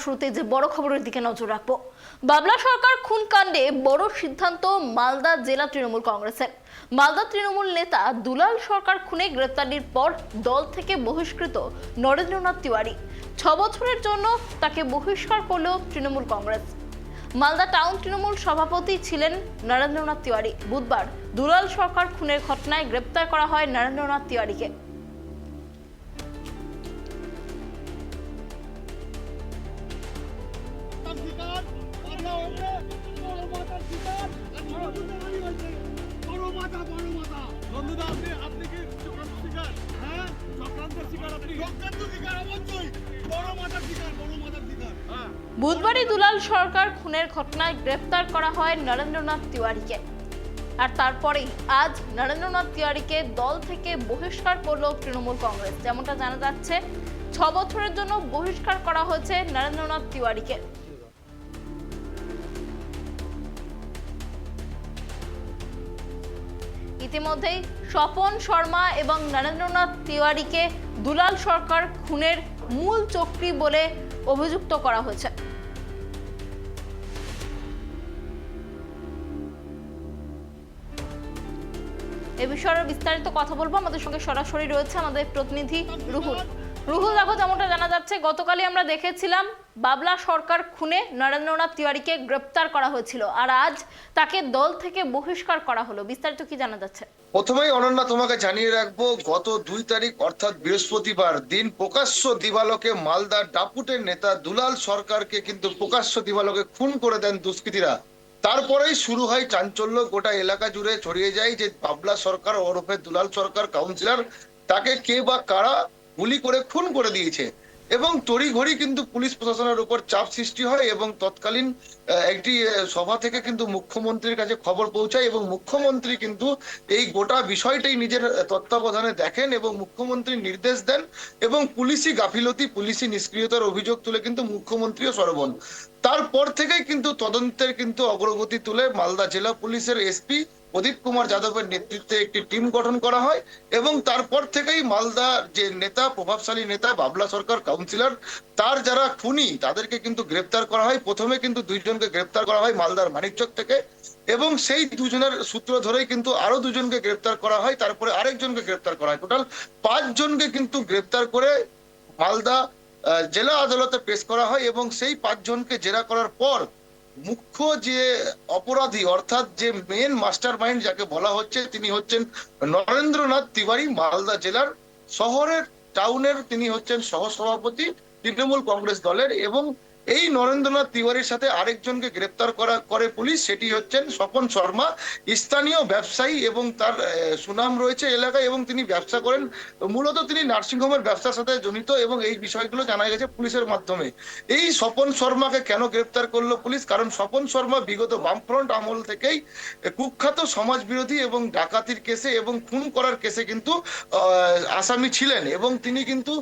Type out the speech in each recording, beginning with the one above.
শুরুতে যে বড় খবরের দিকে নজর রাখব। বাবলা সরকার খুন কাণ্ডে বড় সিদ্ধান্ত মালদা জেলা তৃণমূল কংগ্রেসের। মালদা তৃণমূল নেতা দুলাল সরকার খুনে গ্রেপ্তারির পর দল থেকে বহিষ্কৃত নরেন্দ্রনাথ তিওয়ারি। ছ বছরের জন্য তাকে বহিষ্কার করল তৃণমূল কংগ্রেস। মালদা টাউন তৃণমূল সভাপতি ছিলেন নরেন্দ্রনাথ তিওয়ারি। বুধবার দুলাল সরকার খুনের ঘটনায় গ্রেপ্তার করা হয় নরেন্দ্রনাথ তিওয়ারিকে। বন্ধুদা আপনি আপনি কি চক্রান্ত শিকার? হ্যাঁ? চক্রান্তের শিকার আপনি? চক্রান্ত শিকার অবশ্যই। বড় মাথার শিকার বড় মাথার শিকার। হ্যাঁ। বুধবারই দুলাল সরকার খুনের ঘটনায় গ্রেফতার করা হয় নরেন্দ্রনাথ তিওয়ারিকে। আর তারপরেই আজ নরেন্দ্রনাথ তিওয়ারিকে দল থেকে বহিষ্কার করল তৃণমূল কংগ্রেস। যেমনটা জানা যাচ্ছে ছ বছরের জন্য বহিষ্কার করা হয়েছে নরেন্দ্রনাথ তিওয়ারিকে। ইতিমধ্যেই স্বপন শর্মা এবং নরেন্দ্রনাথ তিওয়ারিকে দুলাল সরকার খুনের মূল চক্রী বলে অভিযুক্ত করা হয়েছে। এ বিষয়ে বিস্তারিত কথা বলব। আমাদের সঙ্গে সরাসরি রয়েছে আমাদের প্রতিনিধি রুহুল। রুহুল, দেখো যেমনটা জানা যাচ্ছে, গতকালই আমরা দেখেছিলাম বাবলা সরকার খুনে নরেন্দ্রনাথ তিওয়ারিকে গ্রেপ্তার করা হয়েছিল আর আজ তাকে দল থেকে বহিষ্কার করা হলো। বিস্তারিত কি জানা যাচ্ছে? প্রথমেই অনন্যা, তোমাকে জানিয়ে রাখব, গত দুই তারিখ, অর্থাৎ বৃহস্পতিবার দিন, প্রকাশ্য দিবালোকে মালদার ডাপুটের নেতা দুলাল সরকারকে কিন্তু প্রকাশ্য দিবালোকে খুন করে দেন দুষ্কৃতীরা। তারপরেই শুরু হয় চাঞ্চল্য, গোটা এলাকা জুড়ে ছড়িয়ে যায় যে বাবলা সরকার, ওরফে দুলাল সরকার, কাউন্সিলর, তাকে কে বা কারা গুলি করে খুন করে দিয়েছে। এবং তড়িঘড়ি কিন্তু পুলিশ প্রশাসনের উপর চাপ সৃষ্টি হয় এবং তৎকালীন একটি সভা থেকে কিন্তু মুখ্যমন্ত্রীর কাছে খবর পৌঁছায় এবং মুখ্যমন্ত্রী কিন্তু এই গোটা বিষয়টাই নিজের তত্ত্বাবধানে দেখেন এবং মুখ্যমন্ত্রী নির্দেশ দেন এবং পুলিশি গাফিলতি, পুলিশি নিষ্ক্রিয়তার অভিযোগ তুলে কিন্তু মুখ্যমন্ত্রীও সরবন তারপর থেকেই কিন্তু তদন্তের কিন্তু অগ্রগতি তুলে মালদা জেলা পুলিশের এসপি প্রদীপ কুমার যাদবের নেতৃত্বে একটি টিম গঠন করা হয় এবং তারপর থেকেই মালদা যে নেতা, প্রভাবশালী নেতা, বাবলা সরকার কাউন্সিলর, তার যারা খুনি, তাদেরকে কিন্তু গ্রেপ্তার করা হয়। প্রথমে কিন্তু দুইজনকে গ্রেপ্তার করা হয় মালদার মানিকচক থেকে এবং সেই দুজনের সূত্র ধরেই কিন্তু আরও দুজনকে গ্রেপ্তার করা হয়, তারপরে আরেকজনকে গ্রেপ্তার করা হয়। টোটাল পাঁচজনকে কিন্তু গ্রেপ্তার করে মালদা জেলা আদালতে পেশ করা হয় এবং সেই পাঁচজনকে জেরা করার পর মুখ্য যে অপরাধী, অর্থাৎ যে মেন মাস্টার মাইন্ড যাকে বলা হচ্ছে, তিনি হচ্ছেন নরেন্দ্রনাথ তিওয়ারি, মালদা জেলার শহরের টাউনের তিনি হচ্ছেন সহসভাপতি, তৃণমূল কংগ্রেস দলের এবং এই নরেন্দ্রনাথ তিওয়ারির সাথে আরেকজনকে গ্রেপ্তার করা করে পুলিশ, সেটি হচ্ছেন স্বপন শর্মা। স্থানীয় ব্যবসায়ী এবং তার সুনাম রয়েছে এলাকায় এবং তিনি ব্যবসা করেন। মূলত তিনি নার্সিংহোমের ব্যবসার সাথে জড়িত এবং এই বিষয়গুলো জানা গেছে পুলিশের মাধ্যমে। এই স্বপন শর্মাকে কেন গ্রেপ্তার করল পুলিশ? কারণ স্বপন শর্মা বিগত বামফ্রন্ট আমল থেকেই কুখ্যাত সমাজ বিরোধী এবং ডাকাতির কেসে এবং খুন করার কেসে কিন্তু আসামি ছিলেন এবং তিনি কিন্তু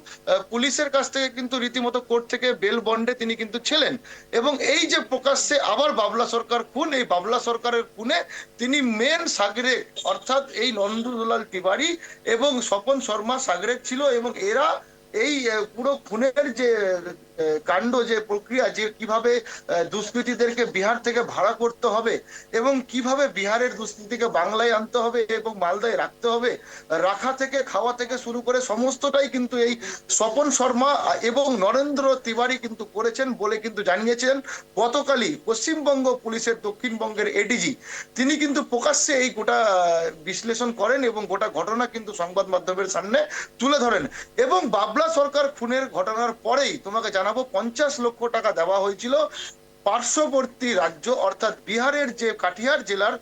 পুলিশের কাছ থেকে কিন্তু রীতিমতো কোর্ট থেকে বেল বন্ডে তিনি কিন্তু ছিলেন। এবং এই যে প্রকাশ্যে আবার বাবলা সরকার খুন, এই বাবলা সরকারের খুনে তিনি মেন সাগরে, অর্থাৎ এই নন্দুলাল তিওয়ারি এবং স্বপন শর্মা সাগরে ছিল এবং এরা এই পুরো খুনের যে কাণ্ড যে প্রক্রিয়া যে কীভাবে দুষ্কৃতীদেরকে বিহার থেকে ভাড়া করতে হবে এবং কীভাবে বিহারের দুষ্কৃতীকে বাংলায় আনতে হবে এবং মালদায় রাখতে হবে, রাখা থেকে খাওয়া থেকে শুরু করে সমস্তটাই কিন্তু এই স্বপন শর্মা এবং নরেন্দ্র তিওয়ারি কিন্তু করেছেন বলে কিন্তু জানিয়েছেন গতকালই পশ্চিমবঙ্গ পুলিশের দক্ষিণবঙ্গের এডিজি তিনি কিন্তু প্রকাশ্যে এই গোটা বিশ্লেষণ করেন এবং গোটা ঘটনা কিন্তু সংবাদ মাধ্যমের সামনে তুলে ধরেন। এবং বাবলা সরকার খুনের ঘটনার পরেই তোমাকে পঞ্চাশ লক্ষ টাকা দেওয়া হয়েছিল। পার্শ্ববর্তী রাজ্য, অর্থাৎ বিহারের যে কাটিহার জেলার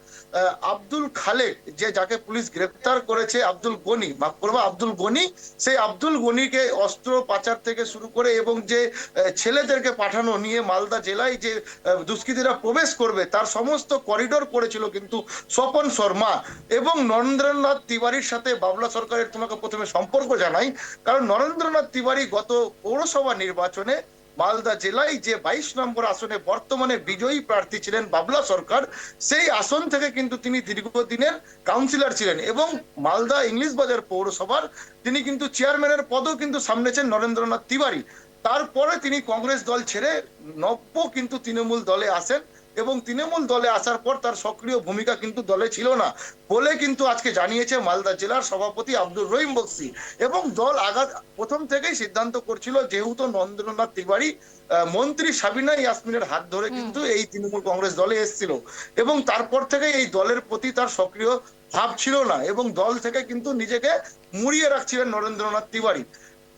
আব্দুল খালেক, যে যাকে পুলিশ গ্রেপ্তার করেছে, আব্দুল গনি, মাফ করব, আব্দুল গনি, সেই আব্দুল গনিকে অস্ত্র পাচার থেকে শুরু করে এবং যে ছেলেদেরকে পাঠানো নিয়ে মালদা জেলায় যে দুষ্কৃতীরা প্রবেশ করবে, তার সমস্ত করিডোর করেছিল কিন্তু স্বপন শর্মা এবং নরেন্দ্রনাথ তিওয়ারির সাথে বাবলা সরকারের তোমাকে প্রথমে সম্পর্ক জানাই। কারণ নরেন্দ্রনাথ তিওয়ারি গত পৌরসভা নির্বাচনে মালদা জেলায় যে বাইশ নম্বর আসনে বর্তমানে বিজয়ী প্রার্থী ছিলেন বাবলা সরকার, সেই আসন থেকে কিন্তু তিনি দীর্ঘদিনের কাউন্সিলর ছিলেন এবং মালদা ইংলিশ বাজার পৌরসভার তিনি কিন্তু চেয়ারম্যানের পদও কিন্তু সামনেছেন নরেন্দ্রনাথ তিওয়ারি। তারপরে তিনি কংগ্রেস দল ছেড়ে নব্য কিন্তু তৃণমূল দলে আসেন। এবং তৃণমূল দলে আসার পর তার সক্রিয় ভূমিকা কিন্তু দলে ছিল না বলে কিন্তু আজকে জানিয়েছে মালদা জেলার সভাপতি আব্দুর রহিম বক্সি। এবং দল আগা প্রথম থেকেই সিদ্ধান্ত করছিল যেহেতু নরেন্দ্রনাথ তিওয়ারি মন্ত্রী সাবিনা ইয়াসমিনের হাত ধরে কিন্তু এই তৃণমূল কংগ্রেস দলে এসেছিল। এবং তারপর থেকে এই দলের প্রতি তার সক্রিয় ভাব ছিল না এবং দল থেকে কিন্তু নিজেকে মুড়িয়ে রাখছিলেন নরেন্দ্রনাথ তিওয়ারি।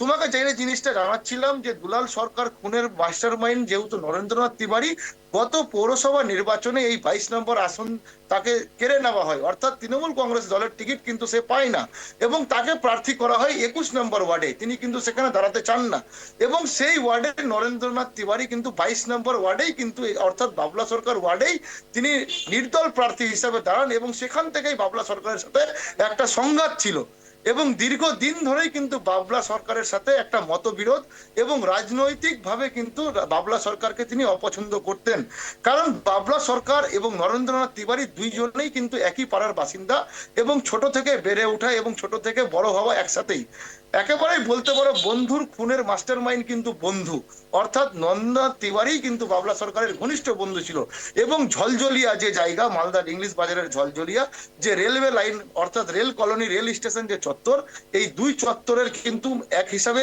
তোমাকে যে জিনিসটা জানাচ্ছিলাম যে দুলাল সরকার খুনের মাস্টার মাইন্ড যেহেতু নরেন্দ্রনাথ তিওয়ারি, গত পৌরসভা নির্বাচনে এই বাইশ নম্বর আসন তাকে কেড়ে নেওয়া হয়। অর্থাৎ তৃণমূল কংগ্রেস দলের টিকিট কিন্তু সে পায় না এবং তাকে প্রার্থী করা হয় একুশ নম্বর ওয়ার্ডে। তিনি কিন্তু সেখানে দাঁড়াতে চান না। এবং সেই ওয়ার্ডে নরেন্দ্রনাথ তিওয়ারি কিন্তু বাইশ নম্বর ওয়ার্ডেই কিন্তু অর্থাৎ বাবলা সরকার ওয়ার্ডেই তিনি নির্দল প্রার্থী হিসাবে দাঁড়ান এবং সেখান থেকেই বাবলা সরকারের সাথে একটা সংঘাত ছিল। এবং দীর্ঘদিন ধরেই কিন্তু বাবলা সরকারের সাথে একটা মতবিরোধ এবং রাজনৈতিকভাবে কিন্তু বাবলা সরকারকে তিনি অপছন্দ করতেন। কারণ বাবলা সরকার এবং নরেন্দ্রনাথ তিওয়ারি দুইজনেই কিন্তু একই পাড়ার বাসিন্দা এবং ছোট থেকে বেড়ে ওঠা এবং ছোট থেকে বড় হওয়া একসাথেই। একেবারেই বলতে পারো বন্ধুর খুনের মাস্টার মাইন্ড কিন্তু বন্ধু। অর্থাৎ নন্দনাথ তিওয়ারি কিন্তু বাবলা সরকারের ঘনিষ্ঠ বন্ধু ছিল। এবং ঝলঝলিয়া যে জায়গা, মালদার ইংলিশ বাজারের ঝলঝলিয়া, যে রেলওয়ে লাইন অর্থাৎ রেল কলোনি রেল স্টেশন যে চত্বর, এই দুই চত্বরের কিন্তু এক হিসাবে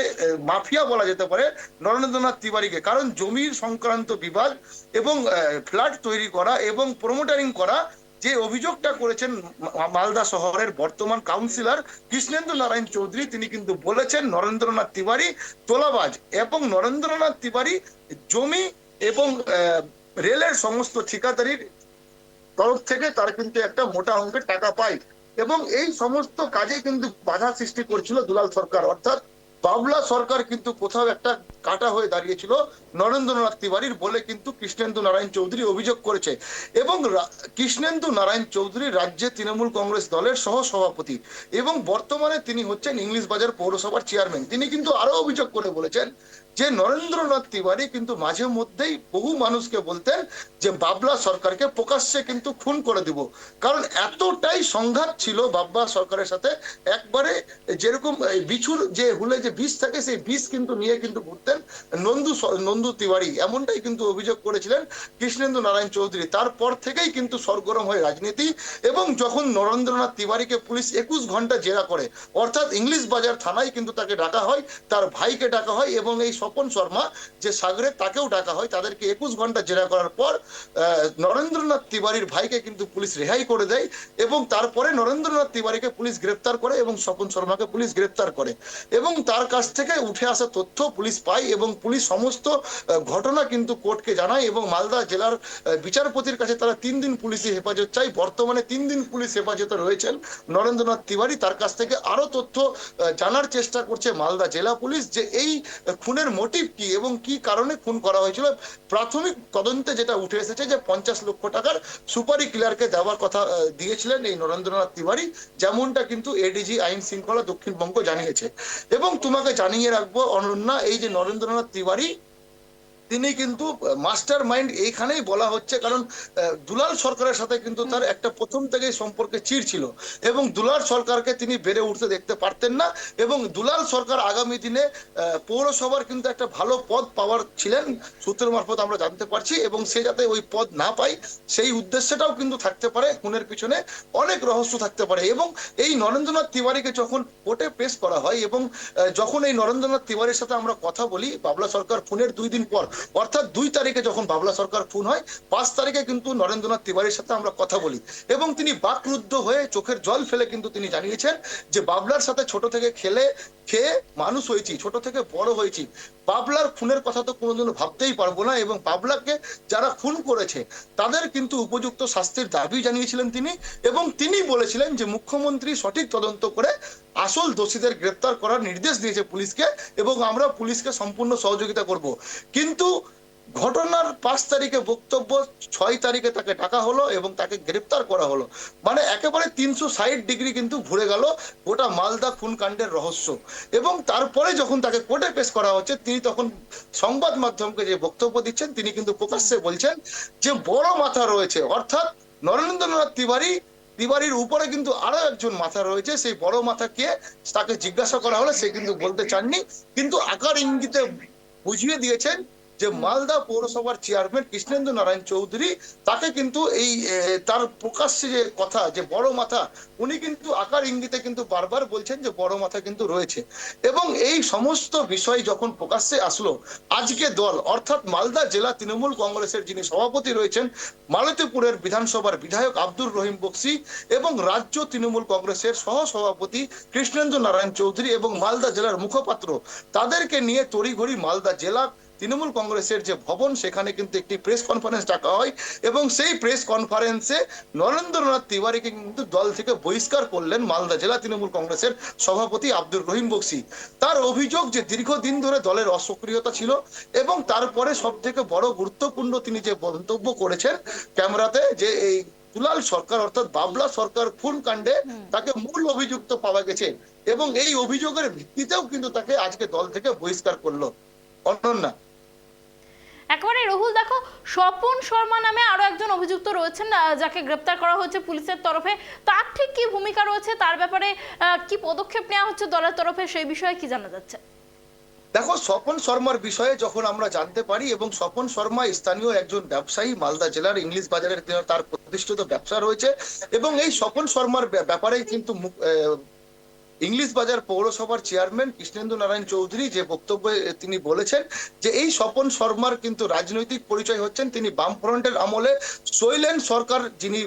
মাফিয়া বলা যেতে পারে নরেন্দ্রনাথ তিওয়ারিকে। কারণ জমির সংক্রান্ত বিবাদ এবং ফ্ল্যাট তৈরি করা এবং প্রমোটারিং করা যে অভিযোগটা করেছেন মালদা শহরের বর্তমান কাউন্সিলর কৃষ্ণেন্দু নারায়ণ চৌধুরী, তিনি কিন্তু বলেছেন নরেন্দ্রনাথ তিওয়ারি তোলাবাজ এবং নরেন্দ্রনাথ তিওয়ারি জমি এবং রেলের সমস্ত ঠিকাদারির তরফ থেকে তার কিন্তু একটা মোটা অঙ্কের টাকা পায় এবং এই সমস্ত কাজে কিন্তু বাধা সৃষ্টি করছিল দুলাল সরকার। অর্থাৎ বাবলা সরকার কিন্তু কোথাও একটা কাটা হয়ে দাঁড়িয়েছিল নরেন্দ্রনাথ তিওয়ারির বলে কিন্তু কৃষ্ণেন্দু নারায়ণ চৌধুরী অভিযোগ করেছে। এবং কৃষ্ণেন্দু নারায়ণ চৌধুরী রাজ্যে তৃণমূল কংগ্রেস দলের সহ সভাপতি এবং বর্তমানে তিনি হচ্ছেন ইংলিশ বাজার পৌরসভার চেয়ারম্যান। তিনি কিন্তু আরও অভিযোগ করে বলেছেন যে নরেন্দ্রনাথ তিওয়ারি কিন্তু মাঝে মধ্যেই বহু মানুষকে বলতেন যে বাবলা সরকারকে প্রকাশ্যে কিন্তু খুন করে দিব। কারণ এতটাই সংঘাত ছিল বাবলা সরকারের সাথে, একবারে যেরকম বিছুর যে হুলে যে বিষ থাকে, সেই বিষ কিন্তু নিয়ে কিন্তু ঘুরতেন নন্দু নন্দু তিওয়ারি। এমনটাই কিন্তু অভিযোগ করেছিলেন কৃষ্ণেন্দু নারায়ণ চৌধুরী। তারপর থেকেই কিন্তু সরগরম হয় রাজনীতি এবং যখন নরেন্দ্রনাথ তিওয়ারিকে পুলিশ একুশ ঘণ্টা জেরা করে, অর্থাৎ ইংলিশ বাজার থানায় কিন্তু তাকে ডাকা হয়, তার ভাইকে ডাকা হয় এবং এই স্বপন শর্মা যে সাগরে তাকেও ডাকা হয়, তাদেরকে একুশ ঘণ্টা জেরা করার পর নরেন্দ্রনাথ তিওয়ারির ভাইকে কিন্তু পুলিশ রেহাই করে দেয় এবং তারপরে নরেন্দ্রনাথ তিওয়ারিকে পুলিশ গ্রেপ্তার করে এবং স্বপন শর্মাকে পুলিশ গ্রেপ্তার করে। এবং তার কাছ থেকে উঠে আসা তথ্য পুলিশ পায় এবং পুলিশ সমস্ত ঘটনা কিন্তু কোর্টকে জানায় এবং মালদা জেলার বিচারপতির কাছে তারা তিন দিন পুলিশি হেফাজত চাই বর্তমানে তিন দিন পুলিশ হেফাজতে রয়েছেন নরেন্দ্রনাথ তিওয়ারি। তার কাছ থেকে আরও তথ্য জানার চেষ্টা করছে মালদা জেলা পুলিশ যে এই খুনের মোটিভ কি এবং কি কারণে খুন করা হয়েছিল? প্রাথমিক তদন্তে যেটা উঠে এসেছে যে পঞ্চাশ লক্ষ টাকার সুপারি কিলারকে দেওয়ার কথা দিয়েছিলেন এই নরেন্দ্রনাথ তিওয়ারি, যেমনটা কিন্তু এডিজি আইন শৃঙ্খলা দক্ষিণবঙ্গ জানিয়েছে। এবং তোমাকে জানিয়ে রাখব অনন্যা, এই যে নরেন্দ্রনাথ তিওয়ারি তিনি কিন্তু মাস্টার মাইন্ড এইখানেই বলা হচ্ছে কারণ দুলাল সরকারের সাথে কিন্তু তার একটা প্রথম থেকেই সম্পর্কে চির ছিল। এবং দুলাল সরকারকে তিনি বেড়ে উঠতে দেখতে পারতেন না এবং দুলাল সরকার আগামী দিনে পৌরসভার কিন্তু একটা ভালো পদ পাওয়ার ছিলেন সূত্রের মারফত আমরা জানতে পারছি এবং সে যাতে ওই পদ না পায় সেই উদ্দেশ্যটাও কিন্তু থাকতে পারে খুনের পিছনে অনেক রহস্য থাকতে পারে। এবং এই নরেন্দ্রনাথ তিওয়ারিকে যখন কোর্টে পেশ করা হয় এবং যখন এই নরেন্দ্রনাথ তিওয়ারির সাথে আমরা কথা বলি বাবলা সরকার খুনের দুই দিন পর অর্থাৎ দুই তারিখে যখন বাবলা সরকার খুন হয়, পাঁচ তারিখে কিন্তু নরেন্দ্রনাথ তিওয়ারির সাথে আমরা কথা বলি। এবং তিনি বাকরুদ্ধ হয়ে চোখের জল ফেলে কিন্তু তিনি জানিয়েছেন যে, বাবলার সাথে ছোট থেকে খেলে, খেয়ে মানুষ হয়েছি, ছোট থেকে বড় হয়েছি। বাবলার খুনের কথা তো কোনোদিনও ভাবতেই পারব না এবং বাবলাকে যারা খুন করেছে, তাদের কিন্তু উপযুক্ত শাস্তির দাবি জানিয়েছিলেন তিনি এবং তিনি বলেছিলেন যে, মুখ্যমন্ত্রী সঠিক তদন্ত করে আসল দোষীদের গ্রেপ্তার করার নির্দেশ দিয়েছে পুলিশকে এবং আমরা পুলিশকে সম্পূর্ণ সহযোগিতা করব। কিন্তু ঘটনার পাঁচ তারিখে বক্তব্য, ছয় তারিখে তাকে ডাকা হলো এবং তাকে গ্রেপ্তার করা হলো। মানে একেবারে তিনশো ষাট ডিগ্রি কিন্তু ঘুরে গেল গোটা মালদা খুন কাণ্ডের রহস্য। এবং তারপরে যখন তাকে কোর্টে পেশ করা হচ্ছে, তিনি তখন সংবাদ মাধ্যমকে যে বক্তব্য দিচ্ছেন, তিনি কিন্তু প্রকাশ্যে বলছেন যে বড় মাথা রয়েছে। অর্থাৎ নরেন্দ্রনাথ তিওয়ারি, তিওয়ারির উপরে কিন্তু আরও একজন মাথা রয়েছে। সেই বড় মাথা কে তাকে জিজ্ঞাসা করা হলে, সে কিন্তু বলতে চাননি। কিন্তু আকার ইঙ্গিতে বুঝিয়ে দিয়েছেন যে মালদা পৌরসভার চেয়ারম্যান কৃষ্ণেন্দ্র নারায়ণ চৌধুরী তাকে কিন্তু এই তার প্রকাশ্যে যে কথা যে বড় মাথা উনি কিন্তু আকার ইঙ্গিতে কিন্তু বারবার বলছেন যে বড় মাথা কিন্তু রয়েছে। এবং এই সমস্ত বিষয় যখন প্রকাশ্যে আসলো আজকে দল অর্থাৎ মালদা জেলা তৃণমূল কংগ্রেসের যিনি সভাপতি রয়েছেন মালতীপুরের বিধানসভার বিধায়ক আব্দুর রহিম বক্সি এবং রাজ্য তৃণমূল কংগ্রেসের সহ সভাপতি কৃষ্ণেন্দ্র নারায়ণ চৌধুরী এবং মালদা জেলার মুখপাত্র তাদেরকে নিয়ে তড়িঘড়ি মালদা জেলা তৃণমূল কংগ্রেসের যে ভবন সেখানে কিন্তু একটি প্রেস কনফারেন্স ডাকা হয় এবং সেই প্রেস কনফারেন্সে নরেন্দ্রনাথ তিওয়ারিকে কিন্তু দল থেকে বহিষ্কার করলেন মালদা জেলা তৃণমূল কংগ্রেসের সভাপতি আব্দুর রহিম বক্সি। তার অভিযোগ যে দীর্ঘদিন ধরে দলের অসক্রিয়তা ছিল এবং তারপরে সব থেকে বড় গুরুত্বপূর্ণ তিনি যে মন্তব্য করেছেন ক্যামেরাতে যে এই দুলাল সরকার অর্থাৎ বাবলা সরকার খুন কাণ্ডে তাকে মূল অভিযুক্ত পাওয়া গেছে এবং এই অভিযোগের ভিত্তিতেও কিন্তু তাকে আজকে দল থেকে বহিষ্কার করল। অনন্যা একেবারে রহুল, দেখো, স্বপন শর্মা নামে আরও একজন অভিযুক্ত রয়েছেন যাকে গ্রেপ্তার করা হয়েছে পুলিশের তরফে। তার ঠিক কি ভূমিকা রয়েছে? তার ব্যাপারে কি পদক্ষেপ নেওয়া হচ্ছে দলের তরফে? সেই বিষয়ে কি জানা যাচ্ছে? দেখো, স্বপন শর্মার বিষয়ে যখন আমরা জানতে পারি এবং স্বপন শর্মা স্থানীয় একজন ব্যবসায়ী, মালদা জেলার ইংলিশ বাজারের তার প্রতিষ্ঠিত ব্যবসা রয়েছে এবং এই স্বপন শর্মার ব্যাপারে কিন্তু ইংলিশ বাজার পৌরসভার চেয়ারম্যান কৃষ্ণেন্দু নারায়ণ চৌধুরী যে বক্তব্যে তিনি বলেছেন যে এই স্বপন শর্মার কিন্তু রাজনৈতিক পরিচয় হচ্ছেন তিনি বামফ্রন্টের আমলে শৈলেন সরকার যিনি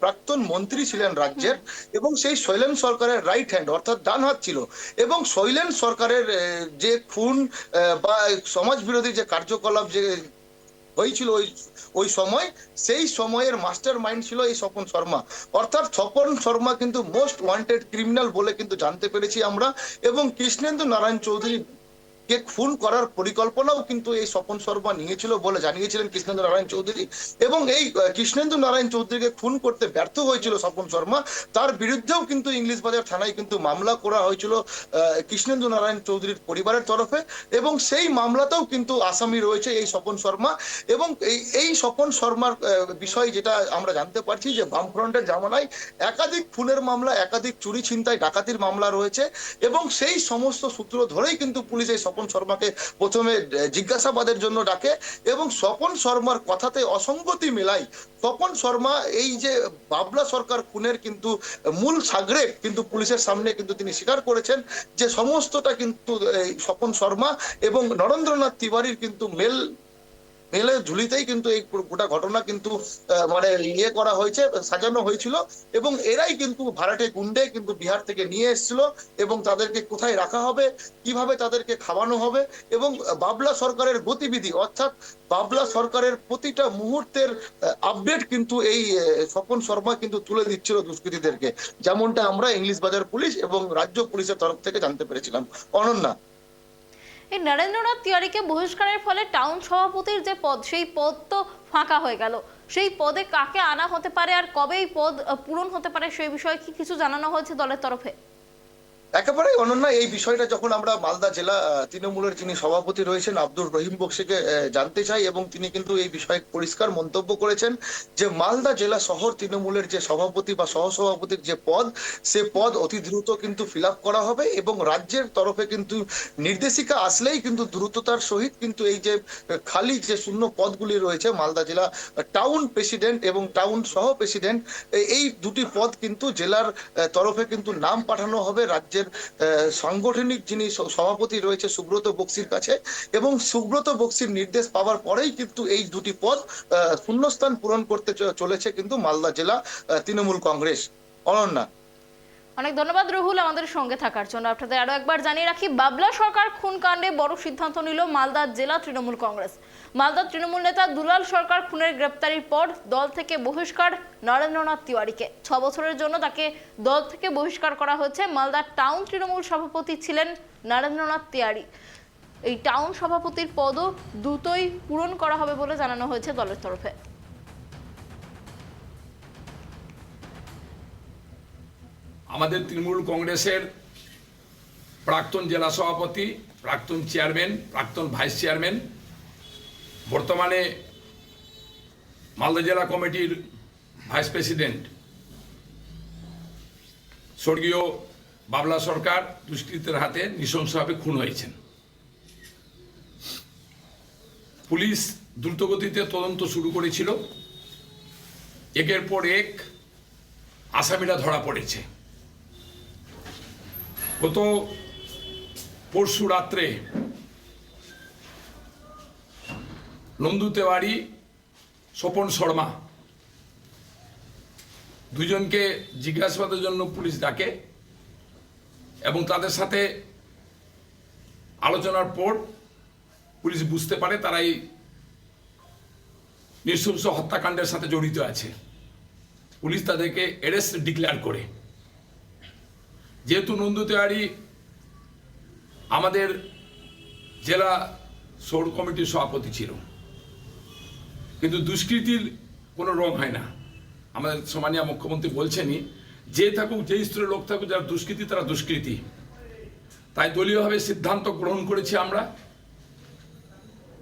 প্রাক্তন মন্ত্রী ছিলেন রাজ্যের এবং সেই শৈলেন সরকারের রাইট হ্যান্ড অর্থাৎ ডান হাত ছিল এবং শৈলেন সরকারের যে খুন বা সমাজ বিরোধী যে কার্যকলাপ যে হয়েছিল ওই ওই সময়। সেই সময়ের মাস্টার মাইন্ড ছিল এই স্বপন শর্মা। অর্থাৎ স্বপন শর্মা কিন্তু মোস্ট ওয়ান্টেড ক্রিমিনাল বলে কিন্তু জানতে পেরেছি আমরা। এবং কৃষ্ণেন্দু নারায়ণ চৌধুরী কে খুন করার পরিকল্পনাও কিন্তু এই স্বপন শর্মা নিয়েছিল বলে জানিয়েছিলেন কৃষ্ণেন্দু নারায়ণ চৌধুরী। এবং এই আহ, কৃষ্ণেন্দু নারায়ণ চৌধুরীকে খুন করতে ব্যর্থ হয়েছিল স্বপন শর্মা। তার বিরুদ্ধেও কিন্তু ইংলিশ বাজার থানায় কিন্তু মামলা করা হয়েছিল আহ, কৃষ্ণেন্দু নারায়ণ চৌধুরীর পরিবারের তরফে। এবং সেই মামলাতেও কিন্তু আসামি রয়েছে এই স্বপন শর্মা। এবং এই এই স্বপন শর্মার বিষয় যেটা আমরা জানতে পারছি যে বামফ্রন্টের জামানায় একাধিক খুনের মামলা একাধিক চুরি ছিনতাই ডাকাতির মামলা রয়েছে। এবং সেই সমস্ত সূত্র ধরেই কিন্তু পুলিশ এই স্বপন শর্মাকে প্রথমে জিজ্ঞাসাবাদের জন্য ডাকে এবং স্বপন শর্মার কথাতে অসঙ্গতি মেলাই। স্বপন শর্মা এই যে বাবলা সরকার খুনের কিন্তু মূল সাগরে কিন্তু পুলিশের সামনে কিন্তু তিনি স্বীকার করেছেন যে সমস্তটা কিন্তু স্বপন শর্মা এবং নরেন্দ্রনাথ তিওয়ারির কিন্তু মেল ঝুলিতেই কিন্তু এই গোটা ঘটনা কিন্তু মানে ইয়ে করা হয়েছে, সাজানো হয়েছিল। এবং এরাই কিন্তু ভাড়াটে গুন্ডে কিন্তু বিহার থেকে নিয়ে এসেছিল এবং তাদেরকে কোথায় রাখা হবে, কীভাবে তাদেরকে খাওয়ানো হবে এবং বাবলা সরকারের গতিবিধি, অর্থাৎ বাবলা সরকারের প্রতিটা মুহূর্তের আপডেট কিন্তু এই স্বপন শর্মা কিন্তু তুলে দিচ্ছিল দুষ্কৃতীদেরকে। যেমনটা আমরা ইংলিশ বাজার পুলিশ এবং রাজ্য পুলিশের তরফ থেকে জানতে পেরেছিলাম। অনন্যা। এই নরেন্দ্রনাথ তিওয়ারিকে বহিষ্কারের ফলে টাউন সভাপতির যে পদ, সেই পদ তো ফাঁকা হয়ে গেল। সেই পদে কাকে আনা হতে পারে আর কবে এই পদ পূরণ হতে পারে সেই বিষয়ে কি কিছু জানানো হয়েছে দলের তরফে? একেবারে অনন্যা, এই বিষয়টা যখন আমরা মালদা জেলা তৃণমূলের যিনি সভাপতি রয়েছেন আব্দুর রহিম বক্সিকে জানতে চাই এবং তিনি কিন্তু এই বিষয়ে পরিষ্কার মন্তব্য করেছেন যে মালদা জেলা শহর তৃণমূলের যে সভাপতি বা সহসভাপতির যে পদ, সে পদ অতি দ্রুত কিন্তু ফিল করা হবে এবং রাজ্যের তরফে কিন্তু নির্দেশিকা আসলেই কিন্তু দ্রুততার সহিত কিন্তু এই যে খালি যে শূন্য পদগুলি রয়েছে, মালদা জেলা টাউন প্রেসিডেন্ট এবং টাউন সহ প্রেসিডেন্ট এই দুটি পদ কিন্তু জেলার তরফে কিন্তু নাম পাঠানো হবে রাজ্যের আহ, সাংগঠনিক যিনি সভাপতি রয়েছে সুব্রত বক্সির কাছে এবং সুব্রত বক্সির নির্দেশ পাওয়ার পরেই কিন্তু এই দুটি পদ শূন্যস্থান পূরণ করতে চলেছে কিন্তু মালদা জেলা তৃণমূল কংগ্রেস। অনন্যা। অনেক ধন্যবাদ রহুল আমাদের সঙ্গে থাকার জন্য। আপনাদের আরও একবার জানিয়ে রাখি, বাবলা সরকার খুন কাণ্ডে বড় সিদ্ধান্ত নিল মালদা জেলা তৃণমূল কংগ্রেস। মালদা তৃণমূল নেতা দুলাল সরকার খুনের গ্রেপ্তারির পর দল থেকে বহিষ্কার নরেন্দ্রনাথ তিওয়ারিকে। ছ বছরের জন্য তাকে দল থেকে বহিষ্কার করা হয়েছে। মালদা টাউন তৃণমূল সভাপতি ছিলেন নরেন্দ্রনাথ তিওয়ারি। এই টাউন সভাপতির পদও দ্রুতই পূরণ করা হবে বলে জানানো হয়েছে দলের তরফে। আমাদের তৃণমূল কংগ্রেসের প্রাক্তন জেলা সভাপতি, প্রাক্তন চেয়ারম্যান, প্রাক্তন ভাইস চেয়ারম্যান, বর্তমানে মালদা জেলা কমিটির ভাইস প্রেসিডেন্ট, স্বর্গীয় বাবলা সরকার দুষ্কৃতের হাতে নৃশংসভাবে খুন হয়েছেন। পুলিশ দ্রুতগতিতে তদন্ত শুরু করেছিল। একের পর এক আসামিরা ধরা পড়েছে। গত পরশু রাত্রে নন্দু তেওয়ারি স্বপন শর্মা। দুজনকে জিজ্ঞাসাবাদের জন্য পুলিশ ডাকে এবং তাদের সাথে আলোচনার পর পুলিশ বুঝতে পারে তারা এই নৃশংস হত্যাকাণ্ডের সাথে জড়িত আছে। পুলিশ তাদেরকে অ্যারেস্ট ডিক্লেয়ার করে। যেহেতু নন্দু তেওয়ারি আমাদের জেলা সৌর কমিটির সভাপতি ছিল, কিন্তু দুষ্কৃতির কোনো রং হয় না। আমাদের সম্মানীয় মুখ্যমন্ত্রী বলছেনই, যে থাকুক, যে স্তরের লোক থাকুক, যারা দুষ্কৃতি, তারা দুষ্কৃতি। তাই দলীয়ভাবে সিদ্ধান্ত গ্রহণ করেছি আমরা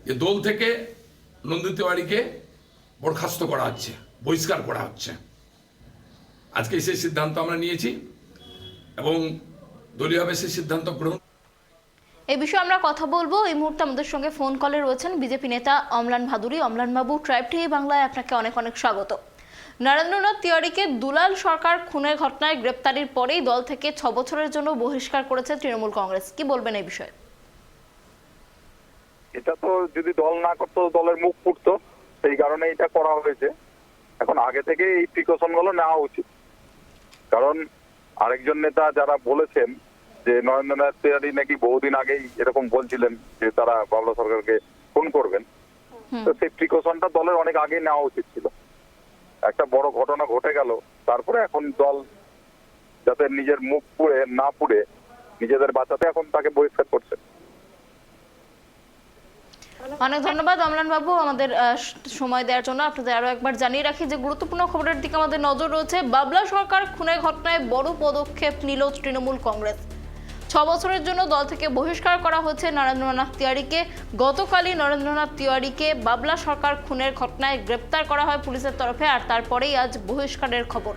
যে দল থেকে নন্দী তেওয়ারিকে বরখাস্ত করা হচ্ছে, বহিষ্কার করা হচ্ছে। আজকে সেই সিদ্ধান্ত আমরা নিয়েছি। এবং দলীয়ভাবে সেই সিদ্ধান্ত গ্রহণ এই বিষয়ে আমরা কথা বলব। এই মুহূর্তে আমাদের সঙ্গে ফোন কলে রয়েছেন বিজেপি নেতা অমলান ভাদুরী। অমলান বাবু ট্রাইব টিভি বাংলায় আপনাকে অনেক অনেক স্বাগত। নরেন্দ্রনাথ তিওয়ারিকে দুলাল সরকার খুনের ঘটনায় গ্রেপ্তারির পরেই দল থেকে ছ বছরের জন্য বহিষ্কার করেছে তৃণমূল কংগ্রেস। কি বলবেন এই বিষয়ে? এটা তো যদি দল না করতো দলের মুখ ফুটতো। সেই কারণে এটা করা হয়েছে। এখন আগে থেকে এই প্রিকশনগুলো নেওয়া উচিত। কারণ আরেকজন নেতা যারা বলেছেন যে নরেন্দ্রনাথ তিওয়ারি নাকি বহুদিন আগেই এরকম বলছিলেন যে তারা বাবলা সরকারকে ফোন করবেন। তো সেই প্রিকশনটা দলের অনেক আগে নেওয়া উচিত ছিল। একটা বড় ঘটনা ঘটে গেল তারপরে এখন দল যাতে নিজের মুখ পুড়ে না পুড়ে নিজেদের বাঁচাতে এখন তাকে বহিষ্কার করছে। অনেক ধন্যবাদ, অমলান বাবু, আমাদের সময় দেওয়ার জন্য। আপনাদের আরও একবার জানিয়ে রাখি যে গুরুত্বপূর্ণ খবরের দিকে আমাদের নজর রয়েছে। বাবলা সরকার খুনের ঘটনায় বড় পদক্ষেপ নিল তৃণমূল কংগ্রেস। ছ বছরের জন্য দল থেকে বহিষ্কার করা হয়েছে নরেন্দ্রনাথ তিওয়ারিকে। গতকালই নরেন্দ্রনাথ তিওয়ারিকে বাবলা সরকার খুনের ঘটনায় গ্রেপ্তার করা হয় পুলিশের তরফে, আর তারপরেই আজ বহিষ্কারের খবর।